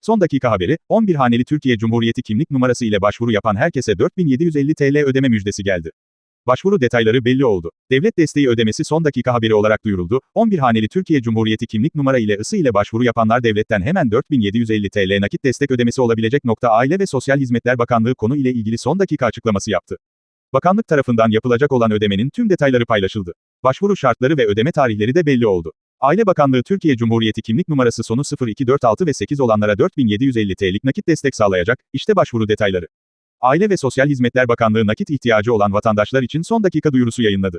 Son dakika haberi, 11 haneli Türkiye Cumhuriyeti kimlik numarası ile başvuru yapan herkese 4750 TL ödeme müjdesi geldi. Başvuru detayları belli oldu. Devlet desteği ödemesi son dakika haberi olarak duyuruldu. 11 haneli Türkiye Cumhuriyeti kimlik numara ile ısı ile başvuru yapanlar devletten hemen 4750 TL nakit destek ödemesi olabilecek nokta Aile ve Sosyal Hizmetler Bakanlığı konu ile ilgili son dakika açıklaması yaptı. Bakanlık tarafından yapılacak olan ödemenin tüm detayları paylaşıldı. Başvuru şartları ve ödeme tarihleri de belli oldu. Aile Bakanlığı Türkiye Cumhuriyeti kimlik numarası sonu 0246 ve 8 olanlara 4750 TL'lik nakit destek sağlayacak. İşte başvuru detayları. Aile ve Sosyal Hizmetler Bakanlığı nakit ihtiyacı olan vatandaşlar için son dakika duyurusu yayınladı.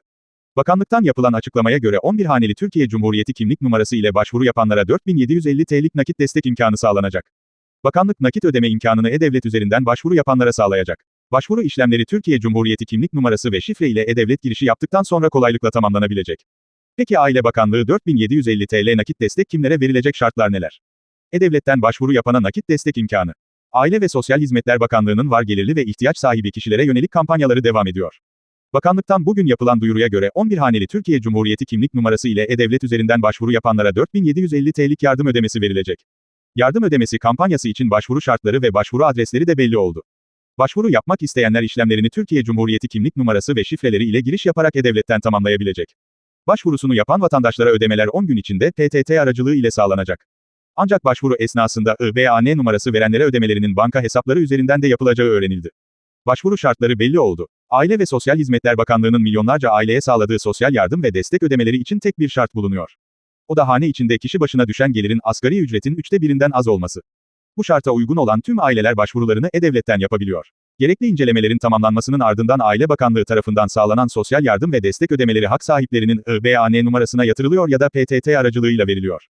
Bakanlıktan yapılan açıklamaya göre 11 haneli Türkiye Cumhuriyeti kimlik numarası ile başvuru yapanlara 4750 TL'lik nakit destek imkanı sağlanacak. Bakanlık nakit ödeme imkanını e-devlet üzerinden başvuru yapanlara sağlayacak. Başvuru işlemleri Türkiye Cumhuriyeti kimlik numarası ve şifre ile e-devlet girişi yaptıktan sonra kolaylıkla tamamlanabilecek. Peki Aile Bakanlığı 4750 TL nakit destek kimlere verilecek şartlar neler? E-Devlet'ten başvuru yapana nakit destek imkanı. Aile ve Sosyal Hizmetler Bakanlığı'nın var gelirli ve ihtiyaç sahibi kişilere yönelik kampanyaları devam ediyor. Bakanlıktan bugün yapılan duyuruya göre 11 haneli Türkiye Cumhuriyeti kimlik numarası ile e-devlet üzerinden başvuru yapanlara 4750 TL'lik yardım ödemesi verilecek. Yardım ödemesi kampanyası için başvuru şartları ve başvuru adresleri de belli oldu. Başvuru yapmak isteyenler işlemlerini Türkiye Cumhuriyeti kimlik numarası ve şifreleri ile giriş yaparak e-devletten tamamlayabilecek. Başvurusunu yapan vatandaşlara ödemeler 10 gün içinde PTT aracılığı ile sağlanacak. Ancak başvuru esnasında IBAN numarası verenlere ödemelerinin banka hesapları üzerinden de yapılacağı öğrenildi. Başvuru şartları belli oldu. Aile ve Sosyal Hizmetler Bakanlığı'nın milyonlarca aileye sağladığı sosyal yardım ve destek ödemeleri için tek bir şart bulunuyor. O da hane içinde kişi başına düşen gelirin asgari ücretin üçte birinden az olması. Bu şarta uygun olan tüm aileler başvurularını e-devletten yapabiliyor. Gerekli incelemelerin tamamlanmasının ardından Aile Bakanlığı tarafından sağlanan sosyal yardım ve destek ödemeleri hak sahiplerinin IBAN numarasına yatırılıyor ya da PTT aracılığıyla veriliyor.